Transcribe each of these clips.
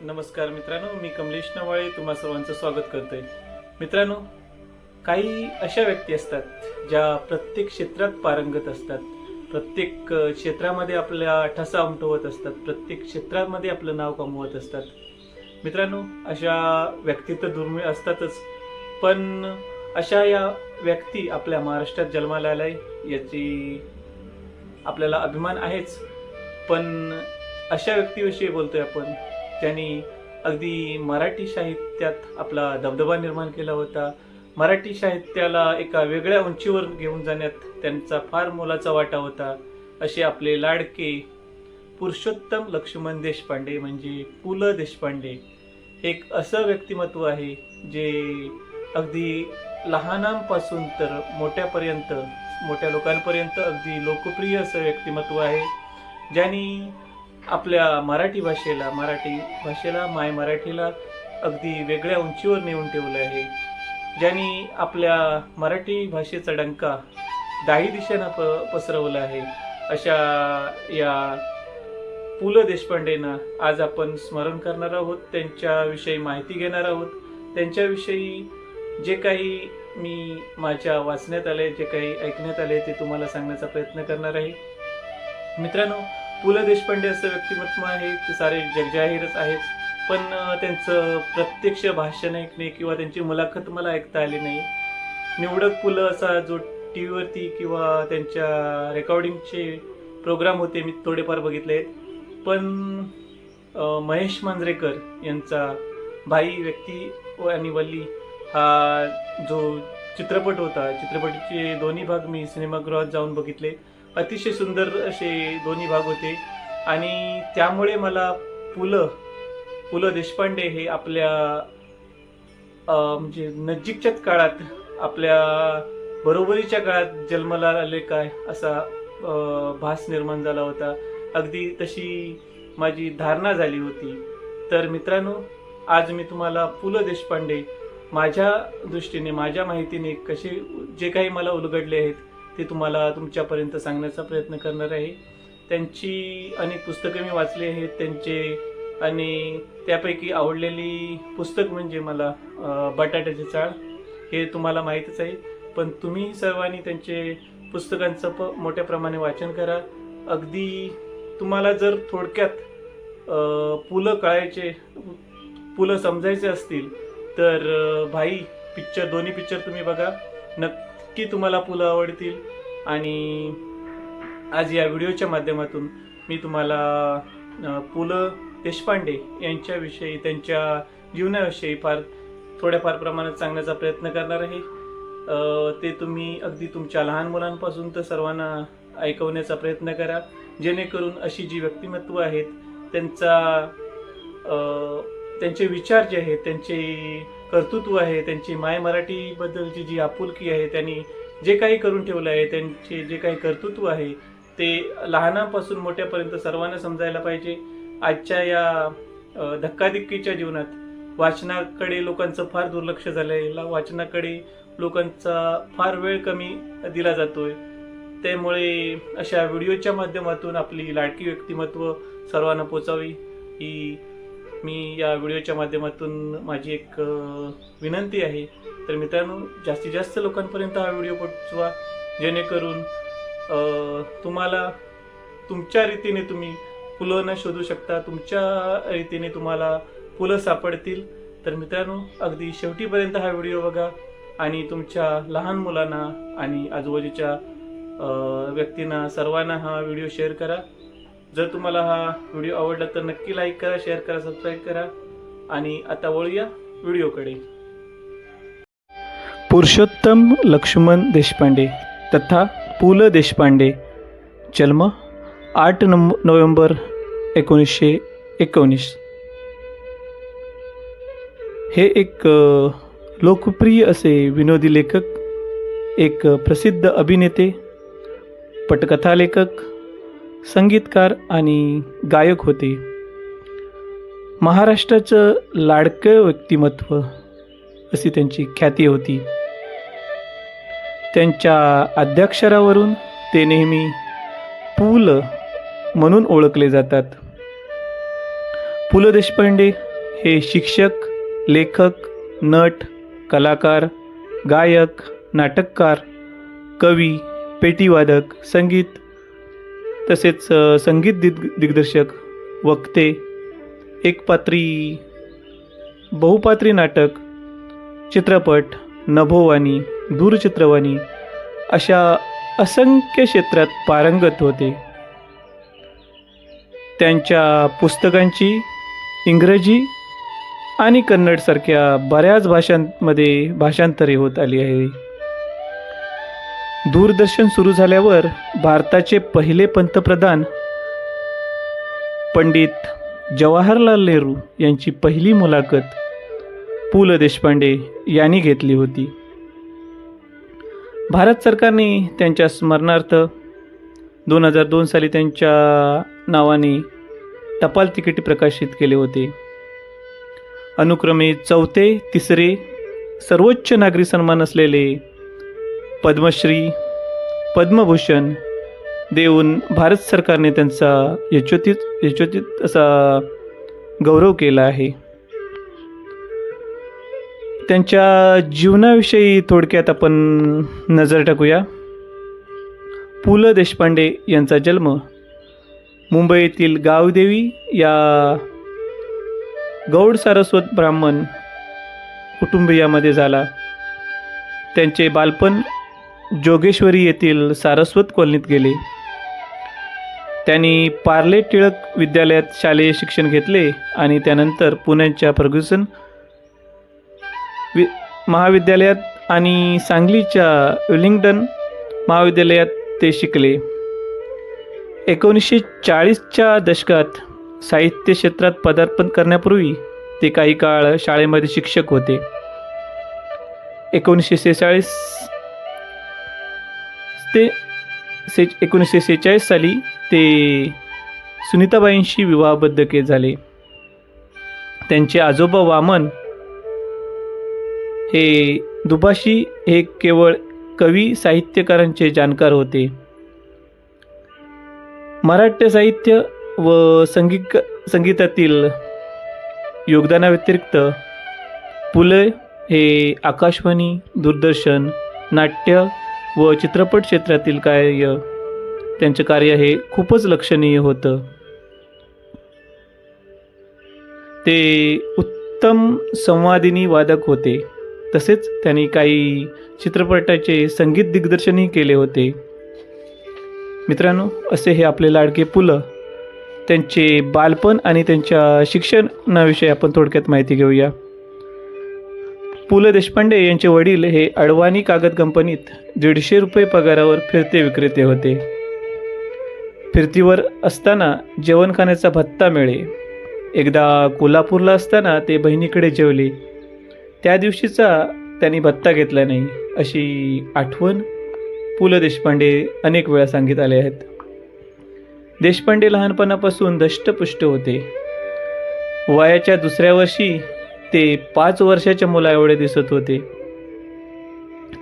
नमस्कार मित्रांनो मी कमलेश नवाळे तुम्हा सर्वांचं स्वागत करतोय. मित्रांनो काही अशा व्यक्ती असतात ज्या प्रत्येक क्षेत्रात पारंगत असतात. प्रत्येक क्षेत्रामध्ये आपल्या ठसा उमटवत असतात. प्रत्येक क्षेत्रामध्ये आपलं नाव कमवत असतात. मित्रांनो अशा व्यक्ती तर दुर्मिळ असतातच पण अशा या व्यक्ती आपल्या महाराष्ट्रात जन्माला आलाय याची आपल्याला अभिमान आहेच. पण अशा व्यक्तीविषयी बोलतोय आपण. ज्यांनी अगदी मराठी साहित्यात आपला दबदबा निर्माण केला होता. मराठी साहित्याला एका वेगळ्या उंचीवर घेऊन जाण्यात त्यांचा फार मोलाचा वाटा होता. असे आपले लाडके पुरुषोत्तम लक्ष्मण देशपांडे म्हणजे पु ल देशपांडे एक असं व्यक्तिमत्व आहे जे अगदी लहानांपासून तर मोठ्यापर्यंत मोठ्या लोकांपर्यंत अगदी लोकप्रिय असं व्यक्तिमत्व आहे. ज्यांनी आपल्या मराठी भाषेला मराठी भाषेला माय मराठीला अगदी वेगळ्या उंचीवर नेऊन ठेवलं आहे. ज्यांनी आपल्या मराठी भाषेचा डंका दाही दिशेनं प पसरवला आहे. अशा या पु ल देशपांडेंना आज आपण स्मरण करणार आहोत. त्यांच्याविषयी माहिती घेणार आहोत. त्यांच्याविषयी जे काही मी माझ्या वाचण्यात आले जे काही ऐकण्यात आले ते तुम्हाला सांगण्याचा प्रयत्न करणार आहे. मित्रांनो पु ल देशपांडे असं व्यक्तिमत्व आहे ते सारे जगजाहीरच आहेत. पण त्यांचं प्रत्यक्ष भाषण ऐकणे किंवा त्यांची मुलाखत मला ऐकता आली नाही. निवडक पु ल असा जो टी व्हीवरती किंवा त्यांच्या रेकॉर्डिंगचे प्रोग्राम होते मी थोडेफार बघितले. आहेत पण महेश मांजरेकर यांचा भाई व्यक्ती व आणि वल्ली हा जो चित्रपट होता चित्रपटाचे दोन्ही भाग मी सिनेमागृहात जाऊन बघितले. अतिशय सुंदर असे दोन्ही भाग होते. आणि त्यामुळे मला पु ल पु ल देशपांडे हे आपल्या म्हणजे नजीकच्याच काळात आपल्या बरोबरीच्या काळात जन्माला आले काय असा भास निर्माण झाला होता. अगदी तशी माझी धारणा झाली होती. तर मित्रांनो आज मी तुम्हाला पु ल देशपांडे माझ्या दृष्टीने माझ्या माहितीने कसे जे काही मला उलगडले आहेत ते तुम्हाला तुमच्यापर्यंत सांगण्याचा प्रयत्न करणार आहे. त्यांची अनेक पुस्तकं मी वाचली आहेत. त्यांचे आणि त्यापैकी आवडलेली पुस्तक म्हणजे मला बटाट्याची बटाट्याचे चाळ हे तुम्हाला माहीतच आहे. पण तुम्ही सर्वांनी त्यांचे पुस्तकांचं प मोठ्या प्रमाणे वाचन करा. अगदी तुम्हाला जर थोडक्यात पुलं कळायचे पुलं समजायचे असतील तर भाई पिक्चर दोन्ही पिक्चर तुम्ही बघा. नक्की तुम्हाला पुलं आवडतील. आणि आज या व्हिडिओच्या माध्यमातून मी तुम्हाला पु ल देशपांडे यांच्याविषयी त्यांच्या जीवनाविषयी फार थोड्याफार प्रमाणात सांगण्याचा प्रयत्न करणार आहे. ते तुम्ही अगदी तुमच्या लहान मुलांपासून तर सर्वांना ऐकवण्याचा प्रयत्न करा. जेणेकरून अशी जी व्यक्तिमत्व आहेत त्यांचा त्यांचे विचार जे आहेत त्यांचे कर्तृत्व आहे त्यांची माय मराठीबद्दलची जी आपुलकी आहे त्यांनी जे काही करून ठेवलं आहे त्यांचे जे काही कर्तृत्व आहे ते लहानापासून मोठ्यापर्यंत सर्वांना समजायला पाहिजे. आजच्या या धक्काधिक्कीच्या जीवनात वाचनाकडे लोकांचं फार दुर्लक्ष झालं आहे वाचनाकडे लोकांचा फार वेळ कमी दिला जातोय. त्यामुळे अशा व्हिडिओच्या माध्यमातून आपली लाडकी व्यक्तिमत्व सर्वांना पोचावी. ही मी या व्हिडिओच्या माध्यमातून माझी एक विनंती आहे. तर मित्रांनो जास्तीत जास्त लोकांपर्यंत हा व्हिडिओ पोचवा जेणेकरून तुम्हाला तुमच्या रीतीने तुम्ही फुलं न शोधू शकता तुमच्या रीतीने तुम्हाला फुलं सापडतील. तर मित्रांनो अगदी शेवटीपर्यंत हा व्हिडिओ बघा आणि तुमच्या लहान मुलांना आणि आजूबाजूच्या व्यक्तींना सर्वांना हा व्हिडिओ शेअर करा. जर तुम्हाला हा व्हिडिओ आवडला तर नक्की लाईक करा शेअर करा सबस्क्राईब करा आणि आता वळूया व्हिडिओकडे. पुरुषोत्तम लक्ष्मण देशपांडे तथा पु ल देशपांडे जन्म आठ नंब नोव्हेंबर एकोणीसशे एकोणीस. हे एक लोकप्रिय असे विनोदी लेखक एक प्रसिद्ध अभिनेते पटकथा लेखक संगीतकार आणि गायक होते. महाराष्ट्राचं लाडकं व्यक्तिमत्व अशी त्यांची ख्याती होती. त्यांच्या आद्याक्षरावरून ते नेहमी पु ल म्हणून ओळखले जातात. पु ल देशपांडे हे शिक्षक लेखक नट कलाकार गायक नाटककार कवी पेटीवादक संगीत तसेच संगीत दिग दिग्दर्शक वक्ते एकपात्री बहुपात्री नाटक चित्रपट नभोवाणी दूरचित्रवाणी अशा असंख्य क्षेत्रात पारंगत होते. त्यांच्या पुस्तकांची इंग्रजी आणि कन्नडसारख्या बऱ्याच भाषांमध्ये भाषांतरे होत आली आहे. दूरदर्शन सुरू झाल्यावर भारताचे पहिले पंतप्रधान पंडित जवाहरलाल नेहरू यांची पहिली मुलाखत पु ल देशपांडे यांनी घेतली होती. भारत सरकारने त्यांच्या स्मरणार्थ दोन हजार दोन साली त्यांच्या नावाने टपाल तिकीट प्रकाशित केले होते. अनुक्रमे चौथे तिसरे सर्वोच्च नागरी सन्मान असलेले पद्मश्री पद्मभूषण देऊन भारत सरकारने त्यांचा यशोचित यशोचित असा गौरव केला आहे. त्यांच्या जीवनाविषयी थोडक्यात आपण नजर टाकूया. पु ल देशपांडे यांचा जन्म मुंबईतील गावदेवी या गौड सारस्वत ब्राह्मण कुटुंबियामध्ये झाला. त्यांचे बालपण जोगेश्वरी येथील सारस्वत कॉलनीत गेले. त्यांनी पार्ले टिळक विद्यालयात शालेय शिक्षण घेतले आणि त्यानंतर पुण्याच्या फर्ग्युसन वि महाविद्यालयात आणि सांगलीच्या विलिंग्टन महाविद्यालयात ते शिकले. एकोणीसशे चाळीसच्या दशकात साहित्य क्षेत्रात पदार्पण करण्यापूर्वी ते काही काळ शाळेमध्ये शिक्षक होते. एकोणीसशे सेहेचाळीस ते से एकोणीसशे सेहेचाळीस साली ते सुनीताबाईंशी विवाहबद्ध के झाले. त्यांचे आजोबा वामन हे दुभाषी हे केवळ कवी साहित्यकारांचे जाणकार होते. मराठी साहित्य व संगीत संगीतातील योगदानाव्यतिरिक्त पुले हे आकाशवाणी दूरदर्शन नाट्य व चित्रपट क्षेत्रातील कार्य त्यांचे कार्य हे खूपच लक्षणीय होतं. ते उत्तम संवादिनी वादक होते. तसेच त्यांनी काही चित्रपटाचे संगीत दिग्दर्शनही केले होते. मित्रांनो असे हे आपले लाडके पुलं. त्यांचे बालपण आणि त्यांच्या शिक्षणाविषयी आपण थोडक्यात माहिती घेऊया. पु ल देशपांडे यांचे वडील हे अडवाणी कागद कंपनीत दीडशे रुपये पगारावर फिरते विक्रेते होते. फिरतीवर असताना जेवणखाण्याचा भत्ता मिळे. एकदा कोल्हापूरला असताना ते बहिणीकडे जेवले. त्या दिवशीचा त्यांनी भत्ता घेतला नाही अशी आठवण पु ल देशपांडे अनेक वेळा सांगित आले आहेत. देशपांडे लहानपणापासून धष्टपुष्ट होते. वयाच्या दुसऱ्या वर्षी ते पाच वर्षाच्या मुला एवढे दिसत होते.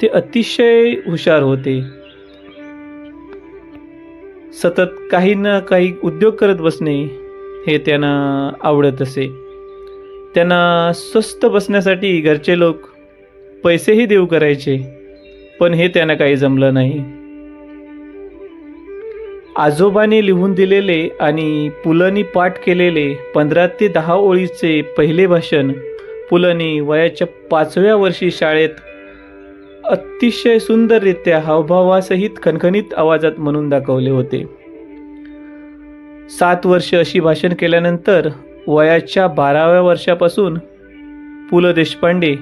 ते अतिशय हुशार होते. सतत काही ना काही उद्योग करत बसणे हे त्यांना आवडत असे. त्यांना स्वस्त बसण्यासाठी घरचे लोक पैसेही देऊ करायचे पण हे त्यांना काही जमलं नाही. आजोबाने लिहून दिलेले आणि पुलंनी पाठ केलेले पंधरा ते दहा ओळीचे पहिले भाषण पुलंनी वयाच्या पाचव्या वर्षी शाळेत अतिशय सुंदररित्या हावभावासहित खणखणीत आवाजात म्हणून दाखवले होते. सात वर्ष अशी भाषण केल्यानंतर वयाच्या बाराव्या वर्षापासून पु ल देशपांडे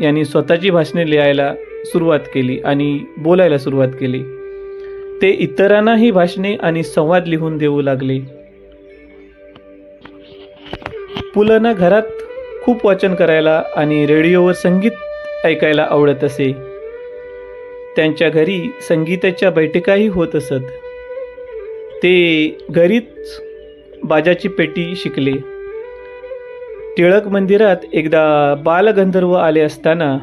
यांनी स्वतःची भाषणे लिहायला सुरुवात केली आणि बोलायला सुरुवात केली. ते इतरांनाही भाषणे आणि संवाद लिहून देऊ लागले. पुलंना घरात खूप वाचन करायला आणि रेडिओवर संगीत ऐकायला आवडत असे. त्यांच्या घरी संगीताच्या बैठकाही होत असत. ते घरीच बाजाची पेटी शिकले. टिळक मंदिरात एकदा बालगंधर्व आले असताना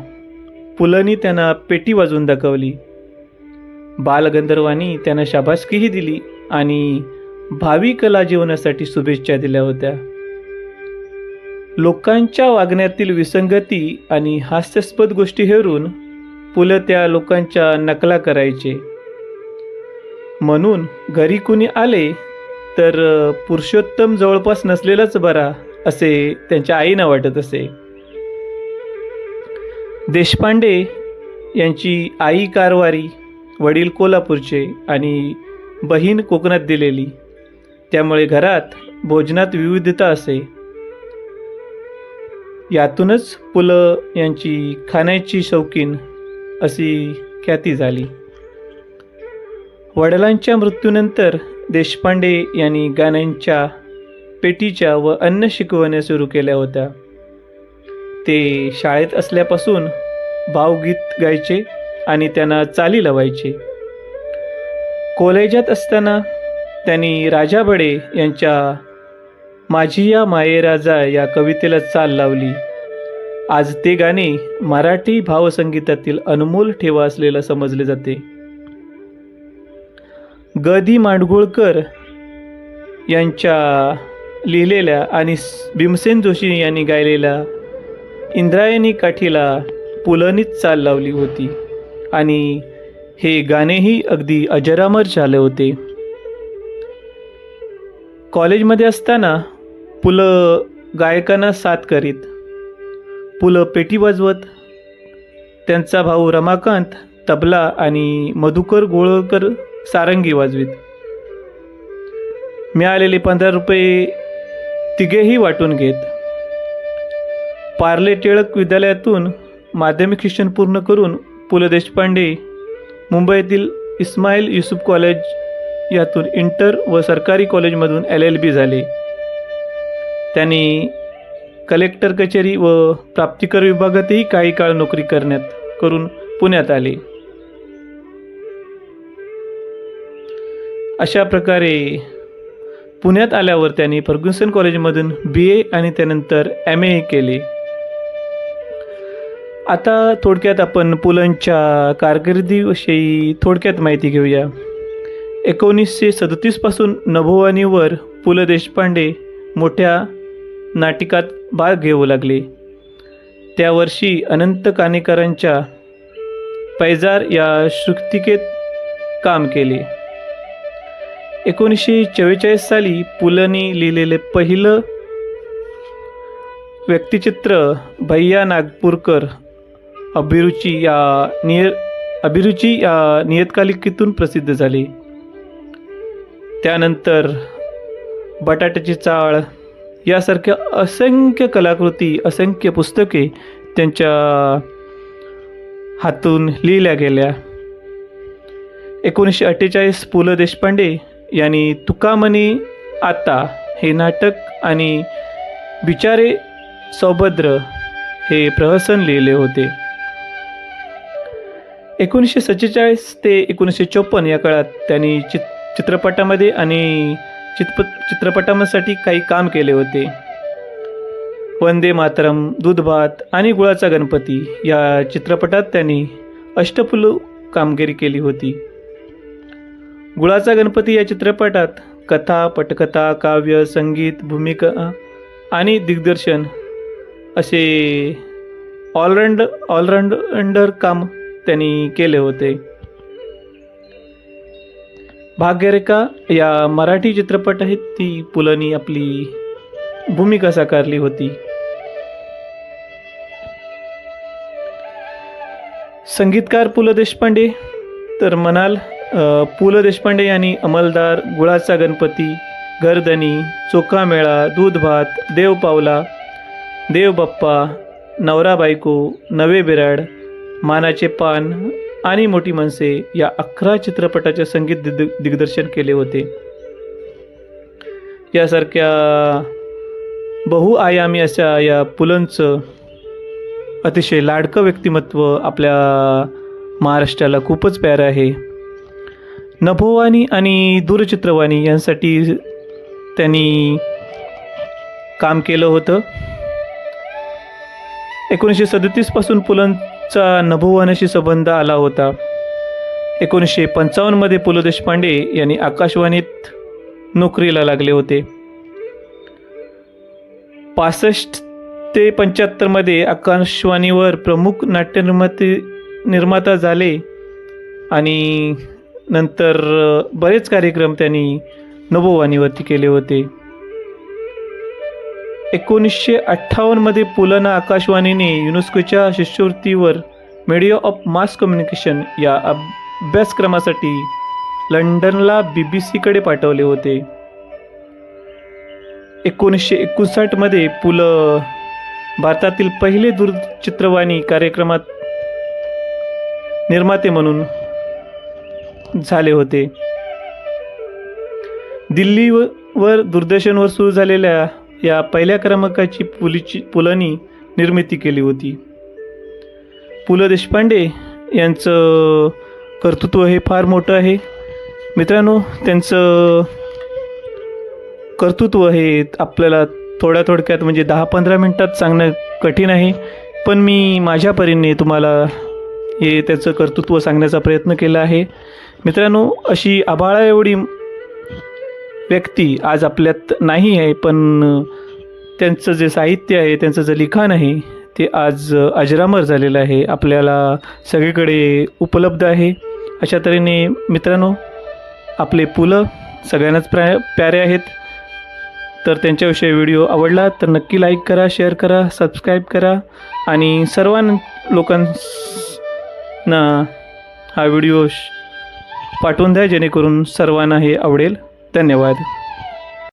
पुलंनी त्यांना पेटी वाजवून दाखवली. बालगंधर्वांनी त्यांना शाबासकीही दिली आणि भावी कला जीवनासाठी शुभेच्छा दिल्या होत्या. लोकांच्या वागण्यातील विसंगती आणि हास्यास्पद गोष्टी हेरून पु ल त्या लोकांच्या नकला करायचे. म्हणून घरी कुणी आले तर पुरुषोत्तम जवळपास नसलेलाच बरा असे त्यांच्या आईना वाटत असे. देशपांडे यांची आई कारवारी वडील कोल्हापूरचे आणि बहीण कोकणात दिलेली. त्यामुळे घरात भोजनात विविधता असे. यातूनच पु ल यांची खाण्याची शौकीन अशी ख्याती झाली. वडिलांच्या मृत्यूनंतर देशपांडे यांनी गाण्यांच्या पेटीच्या व अन्य शिकवण्या सुरू केल्या होत्या. ते शाळेत असल्यापासून भावगीत गायचे आणि त्यांना चाली लावायचे. कॉलेजात असताना त्यांनी राजा बडे यांच्या माझी या मायेराजा या कवितेला चाल लावली. आज ते गाणे मराठी भावसंगीतातील अनमोल ठेवा असलेलं समजले जाते. ग मांडगुळकर यांच्या लिहिलेल्या आणि भीमसेन जोशी यांनी गायलेल्या इंद्रायणी काठीला पुलनीच चाल लावली होती आणि हे गाणेही अगदी अजरामर झाले होते. कॉलेजमध्ये असताना पु ल गायकांना साथ करीत. पु ल पेटी वाजवत. त्यांचा भाऊ रमाकांत तबला आणि मधुकर गोळकर सारंगी वाजवीत. मिळालेले पंधरा रुपये तिघेही वाटून घेत. पार्ले टिळक विद्यालयातून माध्यमिक शिक्षण पूर्ण करून पु ल देशपांडे मुंबईतील इस्माईल युसुफ कॉलेज यातून इंटर व सरकारी कॉलेजमधून एल एल बी झाले. त्यांनी कलेक्टर कचेरी व प्राप्तिकर विभागातही काही काळ नोकरी करण्यात करून पुण्यात आले. अशा प्रकारे पुण्यात आल्यावर त्यांनी फर्ग्युसन कॉलेजमधून बी ए आणि त्यानंतर एम ए केले. आता थोडक्यात आपण पुलंच्या कारकिर्दीविषयी थोडक्यात माहिती घेऊया. एकोणीसशे सदतीसपासून नभोवाणीवर पु ल देशपांडे मोठ्या नाटिकात भाग घेऊ लागले. त्या वर्षी अनंत कानेकरांच्या पैजार या श्रुक्तिकेत काम केले. एकोणीसशे चव्वेचाळीस साली पुलंनी लिहिलेले पहिलं व्यक्तिचित्र भैया नागपूरकर अभिरुची या निय अभिरुची या नियतकालिकेतून प्रसिद्ध झाले. त्यानंतर बटाट्याची चाळ यासारख्या असंख्य कलाकृती असंख्य पुस्तके त्यांच्या हातून लिहिल्या गेल्या. एकोणीसशे अठ्ठेचाळीस पु ल देशपांडे यांनी तुकामणी आता हे नाटक आणि बिचारे सौभद्र हे प्रहसन लिहिले होते. एकोणीसशे सत्तेचाळीस ते एकोणीसशे चोपन्न या काळात त्यांनी चित चित्रपटामध्ये आणि चित्रप चित्रपटांसाठी काही काम केले होते. वंदे मातरम दूधभात आणि गुळाचा गणपती या चित्रपटात त्यांनी अष्टपुलू कामगिरी केली होती. गुळाचा गणपती या चित्रपटात कथा पटकथा काव्य संगीत भूमिका आणि दिग्दर्शन असे ऑलराऊंड ऑलराऊंडर काम त्यांनी केले होते. भाग्यरेखा या मराठी चित्रपट आहेत ती पुलंनी आपली भूमिका साकारली होती. संगीतकार पु ल देशपांडे तर म्हणाल पु ल देशपांडे यांनी अंमलदार गुळाचा गणपती गर्दनी चोखामेळा दूध भात देव पावला देव बाप्पा नवरा बायको नवे बिराड मानाचे पान आणि मोठी माणसे या अकरा चित्रपटाचे संगीत दिग दिग्दर्शन केले होते. यासारख्या बहुआयामी अशा या पुलंचं अतिशय लाडकं व्यक्तिमत्व आपल्या महाराष्ट्राला खूपच प्यारं आहे. नभोवाणी आणि दूरचित्रवाणी यांसाठी त्यांनी काम केलं होतं. एकोणीसशे सदतीसपासून चा नभोवाण्याशी संबंध आला होता. एकोणीसशे पंचावन्नमध्ये पु ल देशपांडे यांनी आकाशवाणीत नोकरीला लागले होते. पासष्ट ते पंच्याहत्तरमध्ये आकाशवाणीवर प्रमुख नाट्यनिर्माते निर्माता झाले आणि नंतर बरेच कार्यक्रम त्यांनी नभोवाणीवरती केले होते. एकोणीसशे अठ्ठावन्नमध्ये पुलना आकाशवाणीने युनेस्कोच्या शिष्यवृत्तीवर मीडिया ऑफ मास कम्युनिकेशन या अभ्यासक्रमासाठी लंडनला बी बी सीकडे पाठवले होते. एकोणीसशे एकोणसाठमध्ये पु ल भारतातील पहिले दूरचित्रवाणी कार्यक्रमात निर्माते म्हणून झाले होते. दिल्लीवर दूरदर्शनवर सुरू झालेल्या या पहिल्या क्रमांकाची पुलीची पुलांनी निर्मिती केली होती. पु ल देशपांडे यांचं कर्तृत्व हे फार मोठं आहे. मित्रांनो त्यांचं कर्तृत्व हे आपल्याला थोड्या थोडक्यात म्हणजे दहा पंधरा मिनटात सांगणं कठीण आहे. पण मी माझ्या परीने तुम्हाला हे त्याचं कर्तृत्व सांगण्याचा प्रयत्न केला आहे. मित्रांनो अशी आभाळा एवढी व्यक्ती आज आपल्यात नाही आहे पण त्यांचं जे साहित्य आहे त्यांचं जे लिखाण आहे ते आज अजरामर झालेलं आहे. आपल्याला सगळीकडे उपलब्ध आहे. अशा तऱ्हेने मित्रांनो आपले पुलं सगळ्यांनाच प्रा प्यारे आहेत. तर त्यांच्याविषयी व्हिडिओ आवडला तर नक्की लाईक करा शेअर करा सबस्क्राईब करा आणि सर्वां लोकांना हा व्हिडिओ पाठवून द्या जेणेकरून सर्वांना हे आवडेल. धन्यवाद.